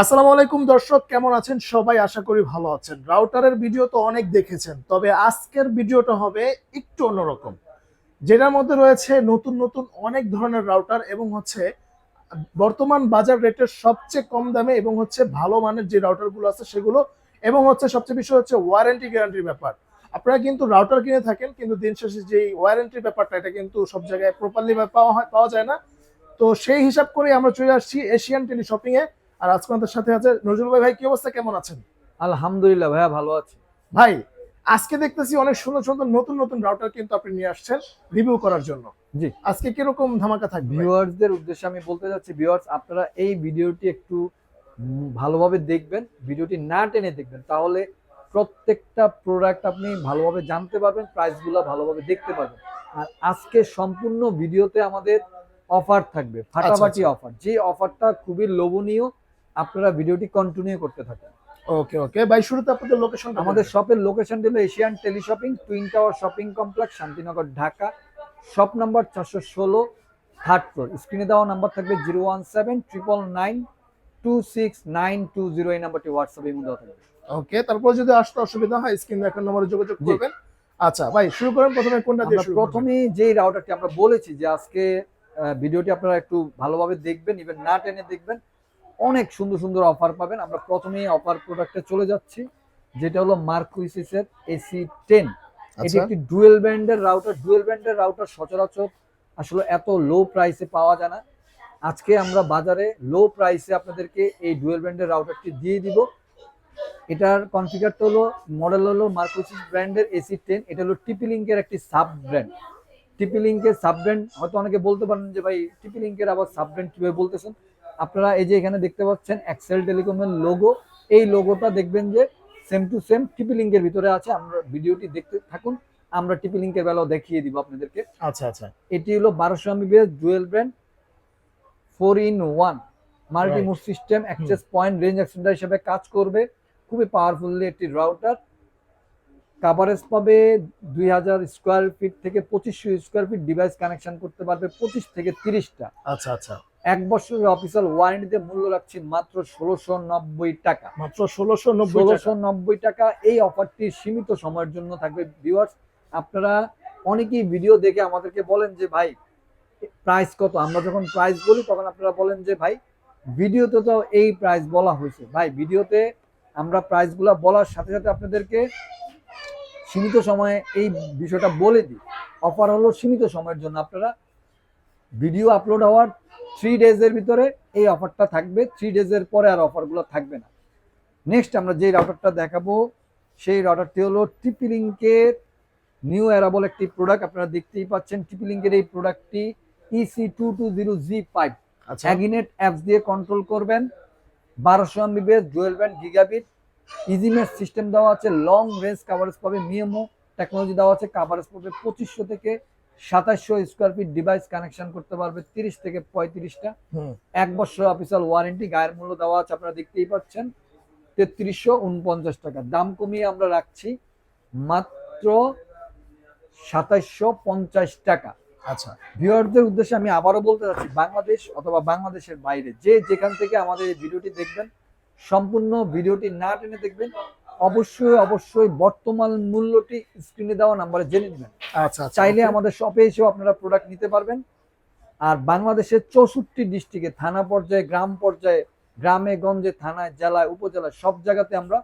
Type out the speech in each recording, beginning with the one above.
আসসালামু আলাইকুম দর্শক, কেমন আছেন? সবাই আশা করি ভালো আছেন। রাউটারের ভিডিও তো অনেক দেখেছেন, তবে আজকের ভিডিওটা হবে একটু অন্যরকম, যেটার মধ্যে রয়েছে নতুন নতুন অনেক ধরনের রাউটার এবং হচ্ছে বর্তমান বাজার রেটের সবচেয়ে কম দামে এবং হচ্ছে ভালো মানের যে রাউটারগুলো আছে সেগুলো, এবং হচ্ছে সবচেয়ে বিষয় হচ্ছে ওয়ারেন্টি গ্যারান্টির ব্যাপার। আপনারা কিন্তু রাউটার কিনে থাকেন, কিন্তু দিন শেষে যে ওয়ারেন্টির ব্যাপারটা, এটা কিন্তু সব জায়গায় প্রপারলি পাওয়া হয়, পাওয়া যায় না। তো সেই হিসাব করে আমরা চলে আসছি এশিয়ান টেলি শপিং এ আর আজকে আমাদের সাথে আছে নজরুল ভাই। ভাই কি অবস্থা? কেমন আছেন? আলহামদুলিল্লাহ ভাইয়া ভালো আছি। ভাই আজকে দেখতেছি অনেক সুন্দর সুন্দর নতুন নতুন রাউটার কিন্তু আপনি নিয়ে আসছেন রিভিউ করার জন্য। জি। আজকে কীরকম ধামাকা থাকবে? ভিউয়ার্সদের উদ্দেশ্যে আমি বলতে যাচ্ছি ভিউয়ার্স আপনারা এই ভিডিওটি একটু ভালোভাবে দেখবেন ভিডিওটি না টেনে দেখবেন তাহলে প্রত্যেকটা প্রোডাক্ট আপনি ভালোভাবে জানতে পারবেন প্রাইসগুলো ভালোভাবে দেখতে পারবেন। আর আজকে সম্পূর্ণ ভিডিওতে আমাদের অফার থাকবে ফাটাফাটি আচ্ছা। অফার যে অফারটা খুবই লোভনীয় আপনারা ভিডিওটি কন্টিনিউ করতে থাকেন। ওকে ওকে ভাই শুরুতে আপনাদের লোকেশন আমাদের শপের লোকেশন হলো Asian teleshopping twin tower shopping complex Shantinagar Dhaka. Shop number চারশো ষোলো থার্ড ফ্লোর স্ক্রিনে দেওয়া নাম্বার থাকবে zero one seven triple nine two six nine two zero এই নাম্বারটি হোয়াটসঅ্যাপে মধ্যে থাকবে। ওকে তারপর যদি আসতে অসুবিধা হয় স্ক্রিন দেখার নম্বরে যোগাযোগ করবেন। আচ্ছা ভাই শুরু করেন প্রথমে কোনটা দিয়ে শুরু? প্রথমে যেই রাউটারটি আমরা বলেছি যে আজকে ভিডিওটি আপনারা একটু ভালোভাবে দেখবেন ইভেন না টেনে দেখবেন অনেক সুন্দর সুন্দর অফার পাবেন। আমরা প্রথমেই অফার প্রোডাক্টে চলে যাচ্ছি যেটা হলো মার্কুইসিসের এসি টেন এটি আচ্ছা। একটি ডুয়েল ব্যান্ডের রাউটার ডুয়েল ব্যান্ডের রাউটার সচরাচর আসলে এত লো প্রাইসে পাওয়া যায় না। আজকে আমরা বাজারে লো প্রাইসে আপনাদেরকে এই ডুয়েল ব্যান্ডের রাউটারটি দিয়ে দিব। এটার কনফিগারটা হলো মডেল হলো মার্কোসিস ব্র্যান্ডের এসি টেন এটা হলো টিপি লিঙ্কের একটি সাব ব্র্যান্ড টিপি লিঙ্কের সাব ব্র্যান্ড হয়তো অনেকে বলতে পারেন যে ভাই টিপি লিঙ্কের আবার সাব ব্র্যান্ড কীভাবে বলতেছেন? আপনারা এই যে এখানে দেখতে পাচ্ছেন এক্সেল টেলিকমের লোগো এই লোগোটা দেখবেন যে সেম টু সেম টিপি লিঙ্কের ভিতরে আছে। আমরা ভিডিওটি দেখতে থাকুন আমরা টিপি লিঙ্কের বেলাও দেখিয়ে দিব আপনাদেরকে। আচ্ছা আচ্ছা। এটি হলো বারোশো Mbps dual brand four in one multi mode system access point range extender হিসেবে কাজ করবে। খুবই পাওয়ারফুললি একটি রাউটার কাভারেজ পাবে দুই হাজার স্কোয়ার ফিট থেকে পঁচিশশো স্কোয়ার ফিট ডিভাইস কানেকশন করতে পারবে পঁচিশ থেকে তিরিশটা। আচ্ছা আচ্ছা। এক বছরের অফিসিয়াল ওয়ারেন্টিতে মূল্য রাখছি মাত্র ষোলোশো নব্বই টাকা। মাত্র ষোলোশো নব্বই ষোলোশো নব্বই টাকা এই অফারটি সীমিত সময়ের জন্য থাকবে। ভিউয়ার্স আপনারা অনেকেই ভিডিও দেখে আমাদেরকে বলেন যে ভাই প্রাইস কত? আমরা যখন প্রাইস বলি তখন আপনারা বলেন যে ভাই ভিডিওতে তো এই প্রাইস বলা হয়েছে। ভাই ভিডিওতে আমরা প্রাইসগুলো বলার সাথে সাথে আপনাদেরকে সীমিত সময়ে এই বিষয়টা বলে দিই। অফার হলো সীমিত সময়ের জন্য। আপনারা ভিডিও আপলোড হওয়ার থ্রি ডেজের ভিতরে এই অফারটা থাকবে। থ্রি ডেজের পরে আর অফারগুলো থাকবে না। নেক্সট আমরা যে রাউটারটা দেখাবো সেই রাউটারটি হলো টিপি লিঙ্কের নিউ অ্যারাবল একটি প্রোডাক্ট আপনারা দেখতেই পাচ্ছেন টিপি লিঙ্কের এই প্রোডাক্টটি EC two two zero G five আচ্ছা। অ্যাগিনেট অ্যাপস দিয়ে কন্ট্রোল করবেন। বারোশো Mbps dual band gigabit EasyMesh system দেওয়া আছে। লং রেঞ্জ কাভারেজ পাবে মিএমও টেকনোলজি দেওয়া আছে। কাভারেজ পাবে পঁচিশশো থেকে সাতাশশো স্কোয়ার ফিট ডিভাইস কানেকশন করতে পারবে তিরিশ থেকে পঁয়ত্রিশটা। এক বছর অফিসিয়াল ওয়ারেন্টি গায়ের মূল্য দেওয়া আছে আপনারা দেখতেই পাচ্ছেন। তেত্রিশশো উনপঞ্চাশ টাকা। দাম কমিয়ে আমরা রাখছি মাত্র সাতাশশো পঞ্চাশ টাকা। আচ্ছা। ভিউয়ারদের উদ্দেশ্যে আমি আবারও বলতে চাচ্ছি বাংলাদেশ অথবা বাংলাদেশের বাইরে যে যেখান থেকে আমাদের এই ভিডিওটি দেখবেন সম্পূর্ণ ভিডিওটি না টেনে দেখবেন অবশ্যই অবশ্যই বর্তমান মূল্যটি স্ক্রিনে দেওয়া নাম্বারে জেনে নেবেন। আচ্ছা আচ্ছা চাইলে আমাদের শপে এসেও আপনারা প্রোডাক্ট নিতে পারবেন। আর বাংলাদেশের চৌষট্টি ডিস্ট্রিক্টে থানা পর্যায়ে গ্রাম পর্যায়ে গ্রামে গঞ্জে থানায় জেলায় উপজেলায় সব জায়গাতে আমরা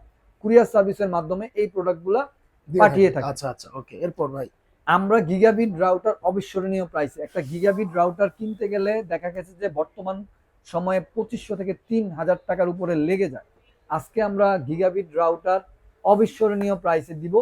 কুরিয়ার সার্ভিসের মাধ্যমে এই প্রোডাক্টগুলো পাঠিয়ে থাকি। থাকি। আচ্ছা আচ্ছা ওকে এরপর ভাই। আমরা গিগাবিট রাউটার অবিস্মরণীয় প্রাইসে একটা গিগাবিট রাউটার কিনতে গেলে দেখা গেছে যে বর্তমান সময়ে পঁচিশশো থেকে তিন হাজার টাকার উপরে লেগে যায়। আজকে আমরা গিগাবিট রাউটার অবিস্মরণীয় প্রাইসে দিব,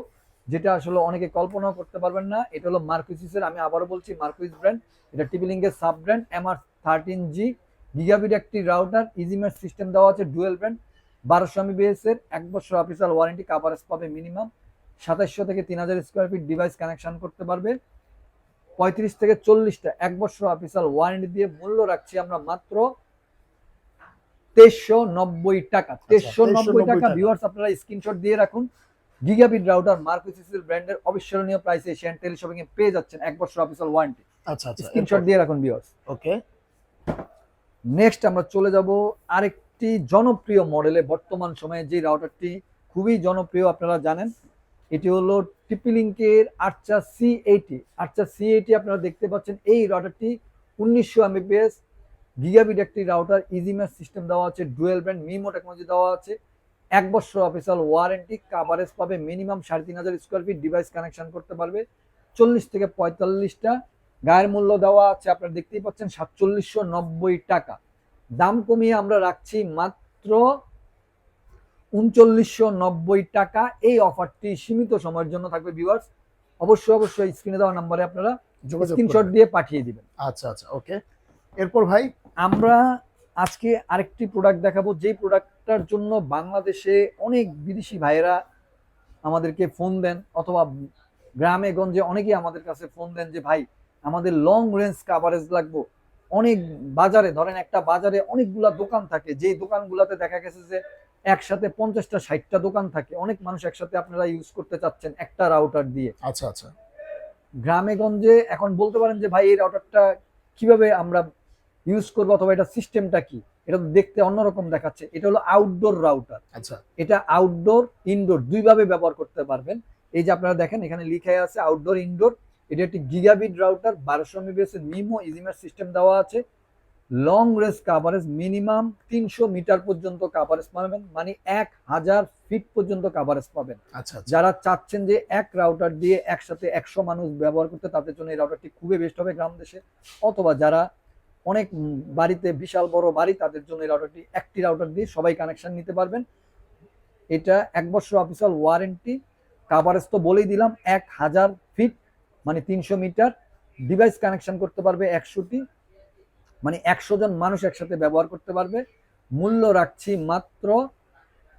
যেটা আসলে অনেকে কল্পনাও করতে পারবেন না। এটা হলো মার্কুইসিসের আমি আবারও বলছি মার্কুইস ব্র্যান্ড এটা টিপিলিঙ্কের sub brand MR thirteen G gigabit একটি রাউটার ইজিমেট সিস্টেম দেওয়া আছে ডুয়েল ব্র্যান্ড বারোশো এমবিএস এর, এক বছর অফিসিয়াল ওয়ারেন্টি কাভারেজ পাবে মিনিমাম সাতাশশো থেকে তিন হাজার স্কোয়ার ফিট ডিভাইস কানেকশন করতে পারবে। পঁয়ত্রিশ থেকে চল্লিশটা, এক বছর অফিসিয়াল ওয়ারেন্টি দিয়ে মূল্য রাখছি আমরা মাত্র তেইশশো নব্বই টাকা। তেইশশো নব্বই 2390 টাকা। ভিউয়ার্স আপনারা স্ক্রিনশট দিয়ে রাখুন। গিগাবিট রাউটার মার্কোসিসের ব্র্যান্ডের অবিস্মরণীয় প্রাইসে এশিয়ান টেলিশপিং এ পেয়ে যাচ্ছেন এক বছর অফিসিয়াল ওয়ারেন্টি আচ্ছা আচ্ছা স্ক্রিনশট দিয়ে রাখুন ভিউয়ার্স ওকে নেক্সট আমরা চলে যাব আরেকটি আরেকটি জনপ্রিয় মডেলে বর্তমান সময়ে যে রাউটারটি খুবই জনপ্রিয় আপনারা জানেন এটি হলো টিপিলিঙ্কের আর্চা সি এইটি আর্চা সি এইটি আপনারা দেখতে পাচ্ছেন এই রাউটারটি উনিশশো এমবিপিএস গিগাবিট একটি রাউটার ইজিম্যাস সিস্টেম দেওয়া আছে ডুয়েল ব্র্যান্ড মিমো টেকনোলজি দেওয়া আছে। এক বছর অফিসিয়াল ওয়ারেন্টি কাভারেজ পাবে মিনিমাম সাড়ে তিন হাজার স্কোয়ার ফিট ডিভাইস কানেকশন করতে পারবে। চল্লিশ থেকে পঁয়তাল্লিশটা গায়ের মূল্য দেওয়া আছে আপনারা দেখতেই পাচ্ছেন সাতচল্লিশশো নব্বই টাকা। দাম কমিয়ে আমরা রাখছি মাত্র উনচল্লিশশো নব্বই টাকা। এই অফারটি সীমিত সময়ের জন্য থাকবে ভিউয়ার্স অবশ্যই অবশ্যই স্ক্রিনে দেওয়া নাম্বারে আপনারা স্ক্রিনশট দিয়ে পাঠিয়ে দিবেন। আচ্ছা আচ্ছা ওকে এরপর ভাই? আমরা আজকে আরেকটি প্রোডাক্ট দেখাবো যেই প্রোডাক্টটার জন্য বাংলাদেশে অনেক বিদেশি ভাইয়েরা আমাদেরকে ফোন দেন অথবা গ্রামে গঞ্জে অনেকেই আমাদের কাছে ফোন দেন যে ভাই আমাদের লং রেঞ্জ কাভারেজ লাগবো। অনেক বাজারে ধরেন একটা বাজারে অনেকগুলা দোকান থাকে যেই দোকানগুলোতে দেখা গেছে যে একসাথে পঞ্চাশটা ষাটটা দোকান থাকে। অনেক মানুষ একসাথে আপনারা ইউজ করতে চাচ্ছেন একটা রাউটার দিয়ে। আচ্ছা আচ্ছা। গ্রামে গঞ্জে এখন বলতে পারেন যে ভাই এই রাউটারটা কীভাবে আমরা ইউজ করব অথবা এটা সিস্টেমটা কি? এটা তো দেখতে অন্যরকম দেখাচ্ছে। এটা হলো আউটডোর রাউটার আচ্ছা। এটা আউটডোর ইনডোর দুইভাবে ব্যবহার করতে পারবেন। এই যে আপনারা দেখেন এখানে লিখে আছে আউটডোর ইনডোর এটা একটি গিগাবিট রাউটার বারোশো এমবিএস মিমো ইজিমার সিস্টেম দেওয়া আছে। লং রেঞ্জ কাভারেজ মিনিমাম তিনশো মিটার পর্যন্ত কাভারেজ পাবেন মানে এক হাজার ফিট পর্যন্ত কাভারেজ পাবেন। আচ্ছা আচ্ছা। যারা চাচ্ছেন যে এক রাউটার দিয়ে একসাথে একশো মানুষ ব্যবহার করতে তাদের জন্য এই রাউটারটি খুবই বেস্ট হবে গ্রাম দেশে। অথবা যারা অনেক বাড়িতে বিশাল বড় বাড়ি তাদের জন্য এই রাউটারটি একটি রাউটার দিয়ে সবাই কানেকশন নিতে পারবেন। এটা এক বছর অফিসিয়াল ওয়ারেন্টি কাভারেজ তো বলেই দিলাম এক হাজার ফিট মানে তিনশো মিটার। ডিভাইস কানেকশন করতে পারবে একশোটি। মানে একশো জন মানুষ একসাথে ব্যবহার করতে পারবে। মূল্য রাখছি মাত্র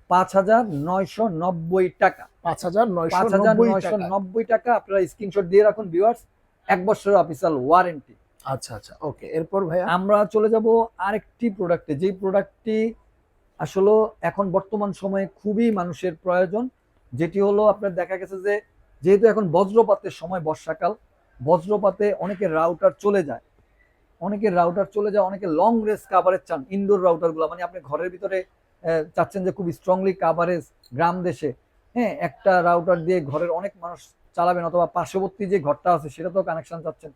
পাঁচ হাজার নয়শো নব্বই টাকা। পাঁচ হাজার নয়শো পাঁচ হাজার নয়শো নব্বই টাকা আপনারা স্ক্রিনশট দিয়ে রাখুন ভিউয়ার্স এক বছরের অফিসিয়াল ওয়ারেন্টি আচ্ছা আচ্ছা ওকে এরপর ভাইয়া? আমরা চলে যাব আরেকটি প্রোডাক্টে যেই প্রোডাক্টটি আসলে এখন বর্তমান সময়ে খুবই মানুষের প্রয়োজন, যেটি হলো আপনার দেখা গেছে যে, যেহেতু এখন বজ্রপাতের সময় বর্ষাকাল, বজ্রপাতে অনেকের রাউটার চলে যায়। অনেকের রাউটার চলে যায়, অনেকে লং রেঞ্জ কাভারেজ চান ইনডোর রাউটারগুলো মানে আপনি ঘরের ভিতরে চাচ্ছেন যে খুব স্ট্রংলি কাভারেজ গ্রাম দেশে। হ্যাঁ একটা রাউটার দিয়ে ঘরের অনেক মানুষ চালাবেন, অথবা পার্শ্ববর্তী যে ঘরটা আছে সেটা তো কানেকশন চাচ্ছেন।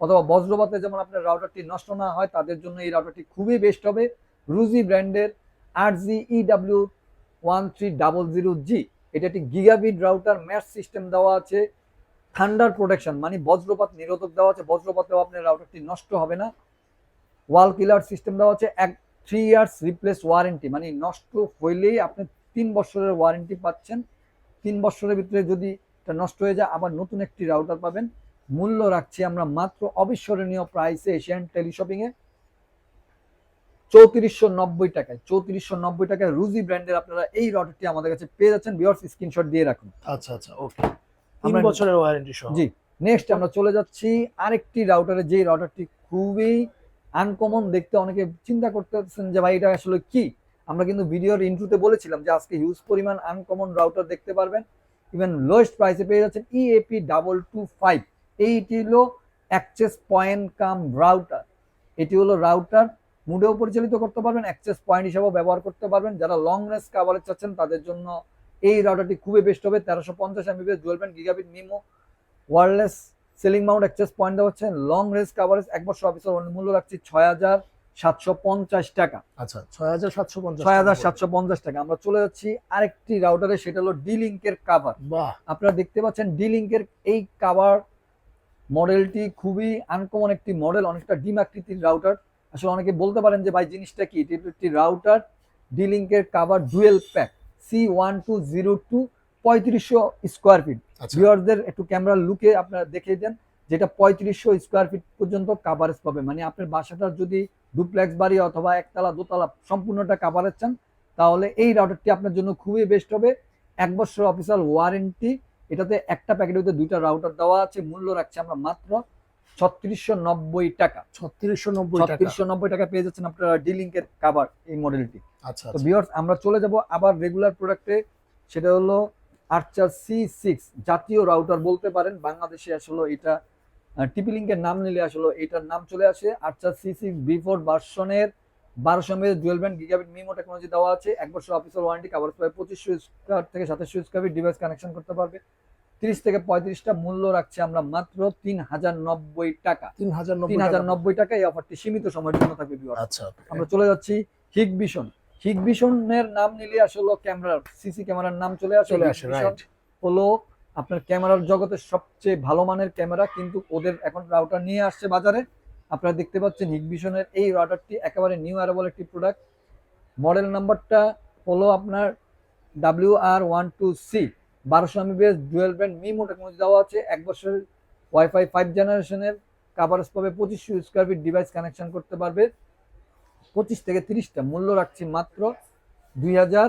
অথবা বজ্রপাতে যেমন আপনার রাউটারটি নষ্ট না হয়, তাদের জন্য এই রাউটারটি খুবই বেস্ট হবে। রুজি ব্র্যান্ডের R G EW one three double zero G এটা একটি গিগাবিট রাউটার ম্যাচ সিস্টেম দেওয়া আছে। থান্ডার প্রোটেকশন মানে বজ্রপাত নিরোধক দেওয়া আছে। বজ্রপাতেও আপনার রাউটারটি নষ্ট হবে না। ওয়াল কিলার সিস্টেম দেওয়া আছে। এক থ্রি ইয়ার্স রিপ্লেস ওয়ারেন্টি মানে নষ্ট হইলেই আপনি তিন বছরের ওয়ারেন্টি পাচ্ছেন। তিন বছরের ভিতরে যদি এটা নষ্ট হয়ে যায়, আবার নতুন একটি রাউটার পাবেন। মূল্য রাখছি আমরা মাত্র অবিস্মরণীয় প্রাইসে এশিয়ান টেলিশপিং এ। চৌত্রিশশো নব্বই টাকায় চৌত্রিশশো নব্বই টাকায় রুজি ব্র্যান্ডের আপনারা এই রাউটারটি আমাদের কাছে পেয়ে যাচ্ছেন। বিয়ার্স স্ক্রিনশট দিয়ে রাখুন। আচ্ছা আচ্ছা ওকে তিন বছরের ওয়ারেন্টি সহ। জি নেক্সট আমরা চলে যাচ্ছি আরেকটি রাউটারে যে রাউটারটি খুবই আনকমন দেখতে অনেকে চিন্তা করতেছেন যে ভাই এটা আসলে কি? আমরা কিন্তু ভিডিওর ইন্ট্রোতে বলেছিলাম যে আজকে হিউজ পরিমাণ আনকমন রাউটার দেখতে পারবেন। ইভেন লোয়েস্ট প্রাইসে পেয়ে যাচ্ছেন EAP double two five eighty হলো অ্যাক্সেস পয়েন্ট কাম রাউটার। এটি হলো রাউটার মুডেও পরিচালিত করতে পারবেন অ্যাক্সেস পয়েন্ট হিসাবেও ব্যবহার করতে পারবেন। যারা লং রেঞ্জ কাভারেজ চাচ্ছেন তাদের জন্য এই রাউটারটি খুবই বেস্ট হবে। তেরোশো পঞ্চাশ Mbps dual band gigabit MIMO wireless ceiling mount access point দেওয়া হচ্ছে। লং রেঞ্জ কাভারেজ এক বছর অফিসের মূল্য রাখছি ছয় হাজার সাতশো পঞ্চাশ টাকা। আচ্ছা ছয় হাজার সাতশো পঞ্চাশ ছয় হাজার সাতশো পঞ্চাশ টাকা। আমরা চলে যাচ্ছি আরেকটি রাউটারে সেটা হলো ডি লিঙ্কের কাভার বাহ। আপনারা দেখতে পাচ্ছেন ডি লিঙ্কের এই কাভার মডেলটি খুবই আনকমন একটি মডেল অনেকটা ডিম আকৃতির রাউটার আসলে অনেকে বলতে পারেন যে ভাই জিনিসটা কি? এটি একটি রাউটার ডি লিঙ্কের cover dual pack C one two zero two পঁয়ত্রিশশো স্কোয়ার ফিট ভিউয়ারদের একটু ক্যামেরার লুকে আপনারা দেখিয়ে দেন যেটা পঁয়ত্রিশশো স্কোয়ার ফিট পর্যন্ত কাভারেজ পাবে। মানে আপনার বাসাটার যদি ডুপ্লেক্স বাড়ি অথবা একতলা দোতলা সম্পূর্ণটা কাভারেজ চান তাহলে এই রাউটারটি আপনার জন্য খুবই বেস্ট হবে। এক বছর অফিসিয়াল ওয়ারেন্টি এটাতে একটা প্যাকেটের ভিতরে দুইটা রাউটার দেওয়া আছে মূল্য রাখছে আমরা মাত্র ছত্রিশশো নব্বই টাকা। ছত্রিশশো নব্বই ছত্রিশশো নব্বই টাকা পেয়ে যাচ্ছেন আপনারা ডিলিঙ্কের কাভার এই মডেলটি আচ্ছা তো আচ্ছা। ভিউয়ার্স আমরা চলে যাব আবার রেগুলার প্রোডাক্টে সেটা হলো আর্চার সি সিক্স জাতীয় রাউটার বলতে পারেন। বাংলাদেশে আসলে এটা টিপি লিঙ্কের নাম নিলে আসলে এটার নাম চলে আসে। আর্চার সি সিক্স বিফোর ভার্সনের বারোশো Mbps dual band gigabit MIMO technology দেওয়া আছে। এক বছর অফিসিয়াল ওয়ারেন্টি কাভার পাবে পঁচিশশো স্কোয়ার থেকে সাতাশশো স্কোয়ার ডিভাইস কানেকশন করতে পারবে। তিরিশ থেকে পঁয়ত্রিশটা মূল্য রাখছে আমরা মাত্র তিন হাজার নব্বই টাকা। তিন হাজার তিন হাজার নব্বই টাকা এই অফারটি সীমিত সময়ের জন্য থাকবে আচ্ছা আমরা চলে যাচ্ছি হিগ ভিশন হিগ ভিশনের নাম নিলে আসলে ক্যামেরার সিসি ক্যামেরার নাম চলে আসে। চলে আসে হলো আপনার ক্যামেরার জগতের সবচেয়ে ভালো মানের ক্যামেরা কিন্তু ওদের এখন রাউটার নিয়ে আসছে বাজারে। আপনারা দেখতে পাচ্ছেন হিগভিশনের এই রাউটারটি একেবারে নিউ অ্যারাবল একটি প্রোডাক্ট মডেল নাম্বারটা হলো আপনার W R one two C বারোশো Mbps dual band MIMO technology দেওয়া আছে। এক বছরের ওয়াইফাই ফাইভ জেনারেশনের কাভারেজ পাবে পঁচিশশো স্কোয়ার ফিট ডিভাইস কানেকশন করতে পারবে। পঁচিশ থেকে তিরিশটা মূল্য রাখছি মাত্র দুই হাজার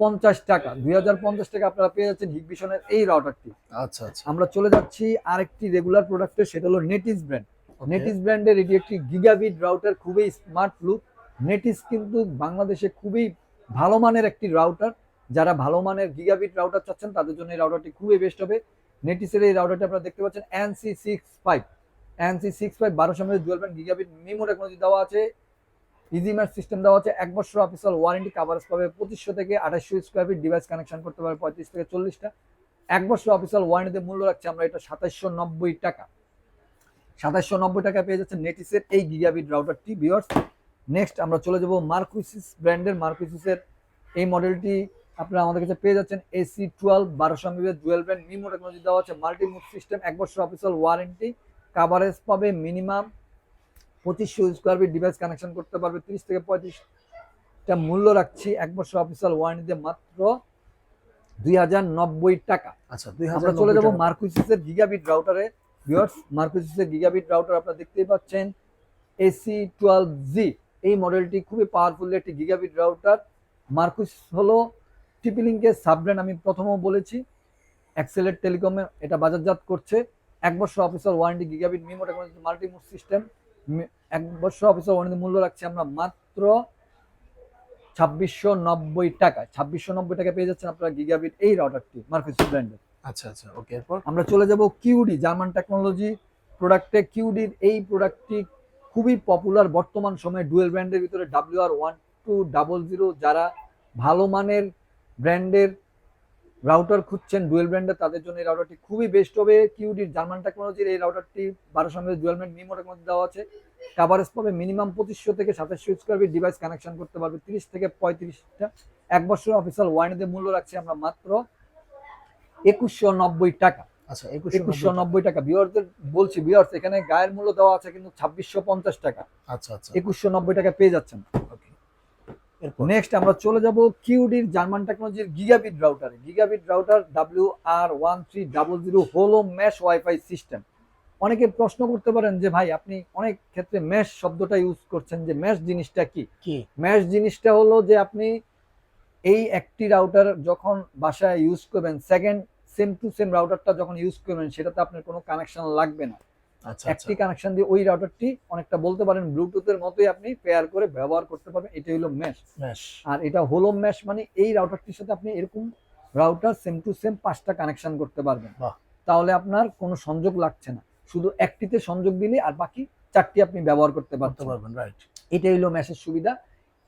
পঞ্চাশ টাকা। দুই হাজার পঞ্চাশ টাকা আপনারা পেয়ে যাচ্ছেন হিগভিশনের এই রাউটারটি আচ্ছা আচ্ছা। আমরা চলে যাচ্ছি আরেকটি রেগুলার প্রোডাক্টের সেটা হলো নেটিস ব্র্যান্ড. নেটিস ব্র্যান্ডের এটি একটি গিগাবিট রাউটার খুবই স্মার্ট লুক নেটিস কিন্তু বাংলাদেশে খুবই ভালো মানের একটি রাউটার যারা ভালো মানের গিগাবিট রাউটার চাচ্ছেন, তাদের জন্য এই রাউটারটি খুবই বেস্ট হবে। নেটিসের এই রাউটারটি আপনারা দেখতে পাচ্ছেন NC six five NC six five বারোশো Mbps dual band gigabit MIMO technology দেওয়া আছে। ইজি ম্যাচ সিস্টেম দেওয়া আছে। এক বছর অফিসিয়াল ওয়ারেন্টি কাভারেজ পাবে পঁচিশশো থেকে আঠাশশো স্কোয়ার ফিট ডিভাইস কানেকশন করতে পারবে পঁয়ত্রিশ থেকে চল্লিশটা। এক বছর অফিসিয়াল ওয়ারেন্টিতে মূল্য রাখছে আমরা এটা সাতাশশো নব্বই টাকা। সাতাশশো নব্বই টাকা পেয়ে যাচ্ছে নেটিসের এই গিগাবিট রাউটারটি বিয়ার্স নেক্সট আমরা চলে যাব মার্কুইসিস ব্র্যান্ডের মার্কুইসিসের এই মডেলটি আপনারা আমাদের কাছে পেয়ে যাচ্ছেন এসি টুয়েলভ বারোশো Mbps dual brand MIMO technology দেওয়া আছে মাল্টি মুড সিস্টেম এক বছর অফিসিয়াল ওয়ারেন্টি কাভারেজ পাবে মিনিমাম পঁচিশশো স্কোয়ার ফিট ডিভাইস কানেকশন করতে পারবে তিরিশ থেকে পঁয়ত্রিশটা মূল্য রাখছি এক বছর অফিসিয়াল ওয়ারেন্টিতে মাত্র দুই হাজার নব্বই টাকা। আচ্ছা দুই হাজার চলে যাব মার্কুইসিসের গিগাবিট রাউটারে ভিউয়ার্স মার্কুইসিসের গিগাবিট রাউটার আপনারা দেখতেই পাচ্ছেন এসি টুয়েলভ জি এই মডেলটি খুবই পাওয়ারফুল একটি গিগাবিট রাউটার মার্কুইস হলো টিপিলিঙ্কের সাবব্র্যান্ড আমি প্রথমেও বলেছি। অ্যাক্সেলেট টেলিকমে এটা বাজারজাত করছে। এক বছর officer warranty gigabit MIMO technology multimode system এক বছর অফিসার ওয়ারেন্টি মূল্য রাখছি আমরা মাত্র ছাব্বিশশো নব্বই টাকা ছাব্বিশশো নব্বই টাকা পেয়ে যাচ্ছেন আপনারা গিগাবিট এই রাউটারটি মার্কুইস ব্র্যান্ডের আচ্ছা আচ্ছা ওকে এরপর? আমরা চলে যাব কিউডি জার্মান টেকনোলজি প্রোডাক্টে কিউডির এই প্রোডাক্টটি খুবই পপুলার বর্তমান সময়ে ডুয়েল ব্র্যান্ডের ভিতরে W R one two double zero যারা ভালো মানের ব্র্যান্ডের রাউটার খুঁজছেন ডুয়েল ব্র্যান্ডের তাদের জন্য এই রাউটারটি খুবই বেস্ট হবে। কিউডির জার্মান টেকনোলজির এই রাউটারটি বারোশো Mbps dual brand MIMO technology দেওয়া আছে। কাভারেজ পাবে মিনিমাম পঁচিশশো থেকে সাতাশশো স্কোয়ার ফিট ডিভাইস কানেকশন করতে পারবে তিরিশ থেকে পঁয়ত্রিশটা। এক বছর অফিসিয়াল ওয়ারেন্টিতে মূল্য রাখছি আমরা মাত্র একুশশো নব্বই টাকা। আচ্ছা একুশশো নব্বই টাকা। বিয়ারদের বলছি বিয়ার্স এখানে গায়ের মূল্য দেওয়া আছে কিন্তু ছাব্বিশশো পঞ্চাশ টাকা। আচ্ছা আচ্ছা। একুশশো নব্বই টাকা পেয়ে যাচ্ছেন। নেক্সট আমরা চলে যাব কিউডির জার্মান টেকনোলজির gigabit রাউটারে gigabit router W R one three double zero হোলো ম্যাশ ওয়াইফাই সিস্টেম অনেকে প্রশ্ন করতে পারেন যে ভাই আপনি অনেক ক্ষেত্রে ম্যাশ শব্দটা ইউজ করছেন যে ম্যাশ জিনিসটা কি? কি? ম্যাশ জিনিসটা হলো যে আপনি এই একটি রাউটার যখন বাসায় ইউজ করবেন সেকেন্ড সেম টু সেম রাউটারটা যখন ইউজ করবেন সেটাতে আপনার কোনো কানেকশন লাগবে না। আচ্ছা আচ্ছা। একটি কানেকশন দিয়ে ওই রাউটারটি অনেকটা বলতে পারেন ব্লুটুথের মতোই আপনি পেয়ার করে ব্যবহার করতে পারবেন এটাই হলো ম্যাশ আর এটা হলো ম্যাশ মানে এই রাউটারটির সাথে আপনি এরকম রাউটার সেম টু সেম পাঁচটা কানেকশন করতে পারবেন। তাহলে আপনার কোনো সংযোগ লাগছে না। শুধু একটিতে সংযোগ দিলে আর বাকি চারটি আপনি ব্যবহার করতে পারছেন। পারবেন রাইট এটাই হলো ম্যাশের সুবিধা।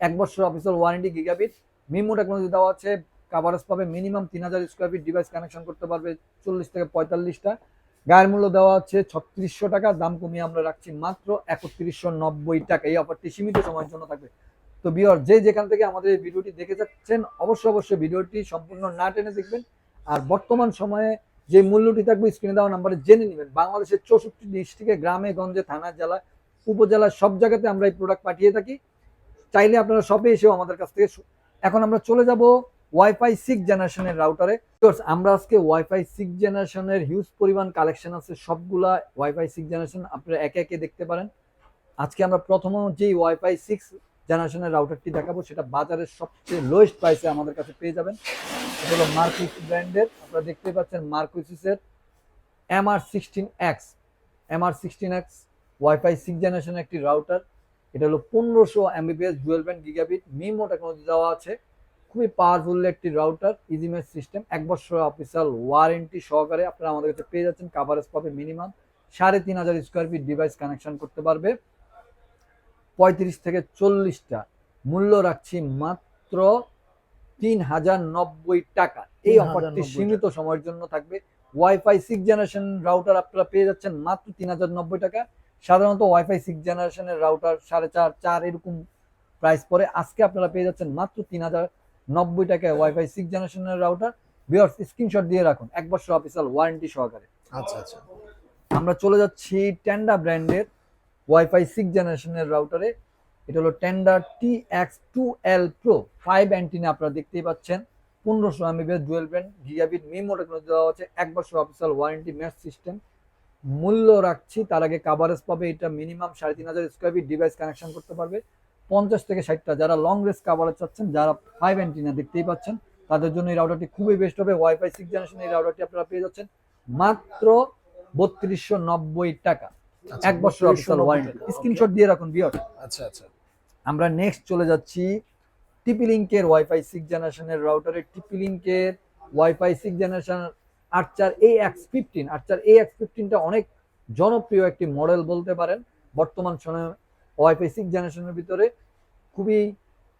এক বছর official warranty gigabit MIMO technology দেওয়া আছে কাভারেজ পাবে মিনিমাম তিন হাজার স্কোয়ার ফিট ডিভাইস কানেকশন করতে পারবে চল্লিশ থেকে পঁয়তাল্লিশটা। গায়ের মূল্য দেওয়া হচ্ছে ছত্রিশশো টাকা, দাম কমিয়ে আমরা রাখছি মাত্র একত্রিশশো নব্বই টাকা। এই অফারটি সীমিত সময়ের জন্য থাকবে। তো বিয়র যে যেখান থেকে আমাদের এই ভিডিওটি দেখে যাচ্ছেন, অবশ্যই অবশ্যই ভিডিওটি সম্পূর্ণ না টেনে দেখবেন। আর বর্তমান সময়ে যে মূল্যটি থাকবে স্ক্রিনে দেওয়া নাম্বারে জেনে নেবেন। বাংলাদেশের চৌষট্টি ডিস্ট্রিক্টে গ্রামে, গঞ্জে থানা জেলা উপজেলা সব জায়গাতে আমরা এই প্রোডাক্ট পাঠিয়ে থাকি। চাইলে আপনারা শপে এসেও আমাদের কাছ থেকে এখন আমরা চলে যাব ওয়াইফাই সিক্স জেনারেশনের রাউটারে আমরা আজকে ওয়াইফাই সিক্স জেনারেশনের হিউজ পরিমাণ কালেকশন আছে, সবগুলা ওয়াইফাই সিক্স জেনারেশন আপনারা একে একে দেখতে পারেন। আজকে আমরা প্রথম যেই ওয়াইফাই সিক্স জেনারেশনের রাউটারটি দেখাবো, সেটা বাজারের সবচেয়ে লোয়েস্ট প্রাইসে আমাদের কাছে পেয়ে যাবেন। এটা হলো মার্কুইস ব্র্যান্ডের আপনারা দেখতে পাচ্ছেন মার্কুইসের M R sixteen X M R sixteen X wifi six জেনারেশনের একটি রাউটার এটা হলো পনেরোশো Mbps dual band gigabit MIMO technology দেওয়া আছে। খুবই পাওয়ারফুল একটি রাউটার ইজিমেজ সিস্টেম এক বছর অফিসিয়াল ওয়ারেন্টি সহকারে আপনারা আমাদের কাছে পেয়ে যাচ্ছেন কাভারেজ পাবে মিনিমাম সাড়ে তিন হাজার স্কোয়ার ফিট ডিভাইস কানেকশন করতে পারবে। পঁয়ত্রিশ থেকে চল্লিশটা মূল্য রাখছি মাত্র তিন হাজার নব্বই টাকা। এই অফারটি সীমিত সময়ের জন্য থাকবে। ওয়াইফাই সিক্স জেনারেশন রাউটার আপনারা পেয়ে যাচ্ছেন মাত্র তিন হাজার নব্বই টাকা। সাধারণত ওয়াইফাই সিক্স জেনারেশনের রাউটার সাড়ে চার চার এরকম প্রাইস পরে আজকে আপনারা পেয়ে যাচ্ছেন মাত্র তিন হাজার নব্বই টাকায় ওয়াইফাই সিক্স জেনারেশনের রাউটার বিয়ার্স স্ক্রিনশট দিয়ে রাখুন। এক বছর অফিসিয়াল ওয়ারেন্টি সহকারে। আচ্ছা আচ্ছা। আমরা চলে যাচ্ছি টেন্ডা ব্র্যান্ডের ওয়াইফাই সিক্স জেনারেশনের রাউটারে এটা হলো Tenda T X two L pro five antenna আপনারা দেখতেই পাচ্ছেন। পনেরোশো MBS dual brand gigabit MIMO technology দেওয়া হচ্ছে এক বছর অফিসিয়াল ওয়ারেন্টি ম্যাচ সিস্টেম মূল্য রাখছি তার আগে কাভারেজ পাবে এটা মিনিমাম সাড়ে তিন হাজার স্কোয়ার ফিট ডিভাইস কানেকশন করতে পারবে। পঞ্চাশ থেকে ষাটটা যারা লং রেঞ্জ কাভারেজ চাচ্ছেন যারা ফাইভ অ্যান্টিনা দেখতেই পাচ্ছেন তাদের জন্য এই রাউটারটি খুবই বেস্ট হবে। ওয়াইফাই সিক্স জেনারেশন এই রাউটারটি আপনারা পেয়ে যাচ্ছেন। মাত্র বত্রিশশো নব্বই টাকা। আচ্ছা, এক বছর অফিসিয়াল 3290 ওয়ারেন্টি স্ক্রিনশট দিয়ে রাখুন বিয়র আচ্ছা আচ্ছা। আমরা নেক্সট চলে যাচ্ছি টিপি লিঙ্কের ওয়াইফাই সিক্স জেনারেশনের রাউটারের টিপি লিঙ্কের wifi six generation Archer A X fifteen Archer A X ফিফটিনটা অনেক জনপ্রিয় একটি মডেল বলতে পারেন। বর্তমান সময়ে ওয়াইফাই সিক্স জেনারেশনের ভিতরে খুবই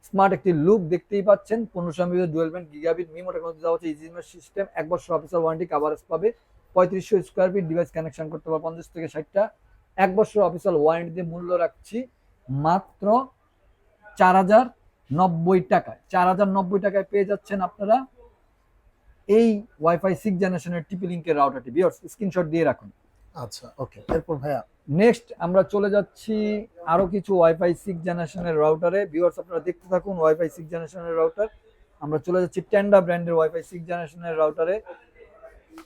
স্মার্ট একটি লুক দেখতেই পাচ্ছেন। পনেরোশো MB dual band gigabit MIMO technology দেওয়া হচ্ছে ইজিমের সিস্টেম এক বছর অফিসার ওয়ারেন্টি কাভারেজ পাবে। পঁয়ত্রিশশো স্কোয়ার ফিট ডিভাইস কানেকশন করতে পারবে পঞ্চাশ থেকে ষাটটা। এক বছর অফিসার ওয়ারেন্টি দিয়ে মূল্য রাখছি মাত্র চার হাজার নব্বই টাকায়। চার হাজার নব্বই টাকায় পেয়ে যাচ্ছেন আপনারা। এই ওয়াইফাই সিক্স জেনারেশনের টিপি লিঙ্কের রাউটারটি বিয়ার্স স্ক্রিনশট দিয়ে রাখুন। আচ্ছা ওকে এরপর ভাইয়া। নেক্সট আমরা চলে যাচ্ছি আরও কিছু ওয়াইফাই সিক্স জেনারেশনের রাউটারে ভিউয়ার্স আপনারা দেখতে থাকুন ওয়াইফাই সিক্স জেনারেশনের রাউটার আমরা চলে যাচ্ছি টেন্ডা ব্র্যান্ডের ওয়াইফাই সিক্স জেনারেশনের রাউটারে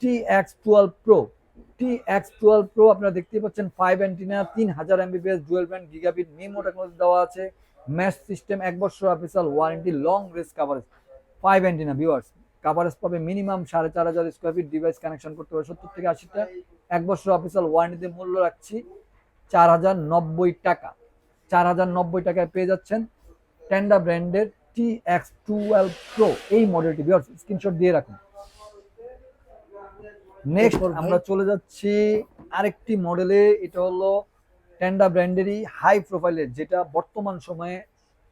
T X twelve pro T X twelve pro আপনারা দেখতেই পাচ্ছেন ফাইভ অ্যান্টিনা তিন হাজার Mbps dual band gigabit MIMO technology দেওয়া আছে। ম্যাশ সিস্টেম এক বছর official warranty long race coverage five antenna viewers coverage পাবে মিনিমাম সাড়ে চার হাজার স্কোয়ার ফিট ডিভাইস কানেকশন করতে পারবে। সত্তর থেকে আশিটা এক বছর অফিসিয়াল ওয়ারেন্টিতে মূল্য রাখছি চার হাজার নব্বই টাকা। চার হাজার নব্বই টাকায় পেয়ে যাচ্ছেন টেন্ডা ব্র্যান্ডের টি এক্স টুয়েলভ প্রো এই মডেলটি বিয়ার্স স্ক্রিনশট দিয়ে রাখুন। নেক্সট আমরা চলে যাচ্ছি আরেকটি মডেলে এটা হলো টেন্ডা ব্র্যান্ডেরই হাই প্রোফাইলের যেটা বর্তমান সময়ে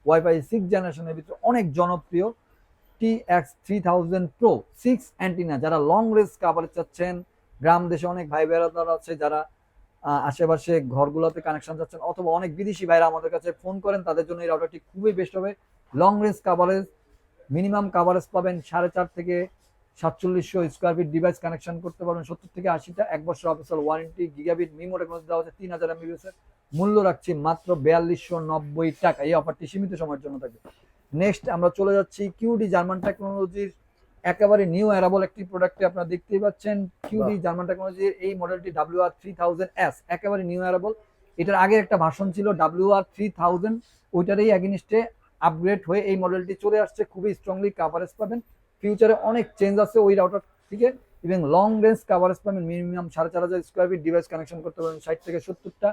ওয়াইফাই সিক্স জেনারেশনের ভিতরে অনেক জনপ্রিয়। T X three thousand pro six antenna যারা লং রেঞ্জ কাভারেজ চাচ্ছেন, গ্রাম দেশে অনেক ভাই বেড়াদার আছে, যারা আশেপাশে ঘরগুলোতে কানেকশন চাচ্ছেন, অথবা অনেক বিদেশি ভাইরা আমাদের কাছে ফোন করেন, তাদের জন্য এই রাউটারটি খুবই বেস্ট হবে। Long range coverage minimum coverage পাবেন সাড়ে চার থেকে সাতচল্লিশশো স্কোয়ার ফিট ডিভাইস কানেকশন করতে পারবেন, সত্তর থেকে আশিটা, এক বছর official warranty gigabit MIMO technology দেওয়া হচ্ছে তিন হাজার এমবিএস মূল্য রাখছি মাত্র বিয়াল্লিশশো নব্বই টাকা। এই অফারটি সীমিত সময়ের জন্য থাকবে। নেক্সট আমরা চলে যাচ্ছি কিউডি জার্মান টেকনোলজির একেবারে নিউ অ্যারাবল একটি প্রোডাক্টে আপনারা দেখতেই পাচ্ছেন। কিউডি জার্মান টেকনোলজির এই মডেলটি W R three thousand S একেবারে নিউ অ্যারাবল এটার আগে একটা ভার্সন ছিল ডাব্লিউ আর থ্রি থাউজেন্ড ওইটারই অ্যাগেনিস্টে আপগ্রেড হয়ে এই মডেলটি চলে আসছে। খুবই স্ট্রংলি কাভারেজ পাবেন। ফিউচারে অনেক চেঞ্জ আছে ওই রাউটার থেকে এবং লং রেঞ্জ কাভারেজ পাবেন। মিনিমাম সাড়ে চার হাজার স্কোয়ার ফিট ডিভাইস কানেকশন করতে পারবেন ষাট থেকে সত্তরটা।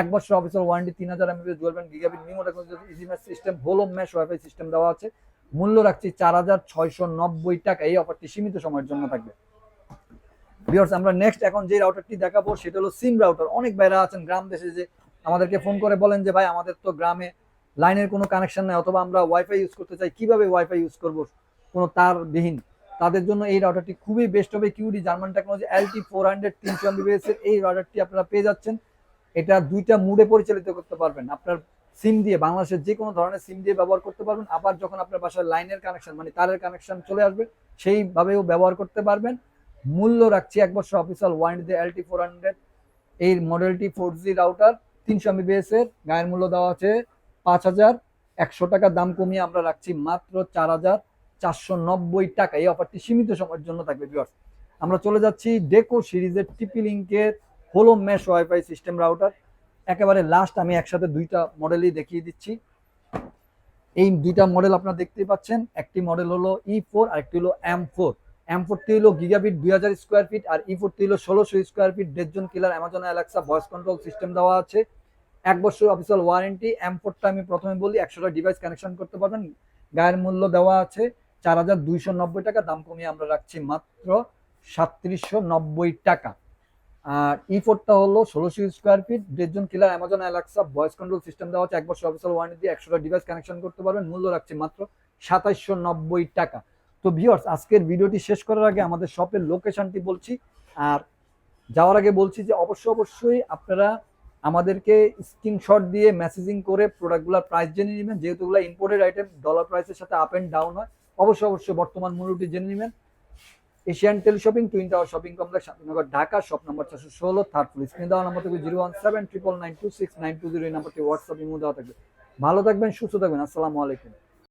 এক বছর অফিসিয়াল ওয়ারেন্টি তিন হাজার MBS dual band gigabit MIMO technology easy match system হোলো ম্যাশ ওয়াইফাই সিস্টেম দেওয়া আছে। মূল্য রাখছি চার হাজার ছয়শো নব্বই টাকা। এই অফারটি সীমিত সময়ের জন্য থাকবে। ভিউয়ার্স আমরা নেক্সট এখন যে রাউটারটি দেখাবো, সেটা হলো সিম রাউটার অনেক বাইরে আছেন গ্রাম দেশে যে আমাদেরকে ফোন করে বলেন যে, ভাই, আমাদের তো গ্রামে লাইনের কোনো কানেকশন নাই, অথবা আমরা ওয়াইফাই ইউজ করতে চাই, কীভাবে ওয়াইফাই ইউজ করব? কোনো তারবিহীন তাদের জন্য এই রাউটারটি খুবই বেস্ট হবে। Cudy German technology LT four hundred তিনশো এমবিবিএস এর এই রাউটারটি আপনারা পেয়ে যাচ্ছেন। এটা দুইটা মুডে পরিচালিত করতে পারবেন। আপনার সিম দিয়ে, বাংলাদেশের যে কোনো ধরনের সিম দিয়ে ব্যবহার করতে পারবেন। আবার যখন আপনার বাসায় লাইনের কানেকশন মানে তারের কানেকশন চলে আসবে, সেইভাবেও ব্যবহার করতে পারবেন। মূল্য রাখছি এক বছর official warranty LT four hundred এই মডেলটি ফোর জি রাউটার তিনশো এমবিবিএস এর, গায়ের মূল্য দেওয়া আছে পাঁচ হাজার। একশো টাকা দাম কমিয়ে আমরা রাখছি মাত্র চার হাজার চারশো নব্বই টাকা। এই অফারটি সীমিত সময়ের জন্য থাকবে ভিউয়ার্স আমরা চলে যাচ্ছি ডেকো সিরিজের টিপি লিঙ্কের হোলো ম্যাশ ওয়াইফাই সিস্টেম রাউটার একেবারে লাস্ট আমি একসাথে দুইটা মডেলই দেখিয়ে দিচ্ছি। এই দুইটা মডেল আপনারা দেখতেই পাচ্ছেন। একটি মডেল হলো ই ফোর আর একটি হলো এম ফোর এম ফোরটি হলো গিগাবিট দুই হাজার স্কোয়ার ফিট আর ই ফোরটি হলো ষোলোশো স্কোয়ার ফিট দেড়জন কিলার Amazon Alexa voice control system দেওয়া আছে। এক বছর অফিসিয়াল ওয়ারেন্টি এম ফোরটা আমি প্রথমে বলি একশোটা ডিভাইস কানেকশন করতে পারবেন। গায়ের মূল্য দেওয়া আছে চার হাজার দুইশো নব্বই টাকা। দাম কমিয়ে আমরা রাখছি মাত্র সাতত্রিশশো নব্বই টাকা। আর ই ফোরটা হলো ষোলোশো স্কোয়ার ফিট দেড়জন কিলার Amazon Alexa voice control system দেওয়া হচ্ছে এক বছর অফিসিয়াল ওয়ারেন্টি দিয়ে একশোটা ডিভাইস কানেকশন করতে পারবেন, মূল্য রাখছে মাত্র সাতাইশশো নব্বই টাকা। তো ভিউয়ার্স আজকের ভিডিওটি শেষ করার আগে আমাদের শপের লোকেশনটি বলছি, আর যাওয়ার আগে বলছি যে অবশ্যই অবশ্যই আপনারা আমাদেরকে স্ক্রিনশট দিয়ে মেসেজিং করে প্রোডাক্টগুলোর প্রাইস জেনে নেবেন, যেহেতু এগুলো ইম্পোর্টেড আইটেম ডলার প্রাইসের সাথে আপ এন্ড ডাউন হয় অবশ্যই অবশ্যই বর্তমান মূল্যটি জেনে নেবেন। Asian Tel shopping, twin tower shopping complex Shantinagar Dhaka, shop নম্বর চারশো ষোলো, থার্ড ফ্লোর, স্ক্রিন দেওয়া নম্বর থাকবে zero one seven triple nine two six nine two zero, এই নাম্বারটি হোয়াটসঅ্যাপ ইমো দেওয়া থাকবে। ভালো থাকবেন, সুস্থ থাকবেন, আসসালামু আলাইকুম।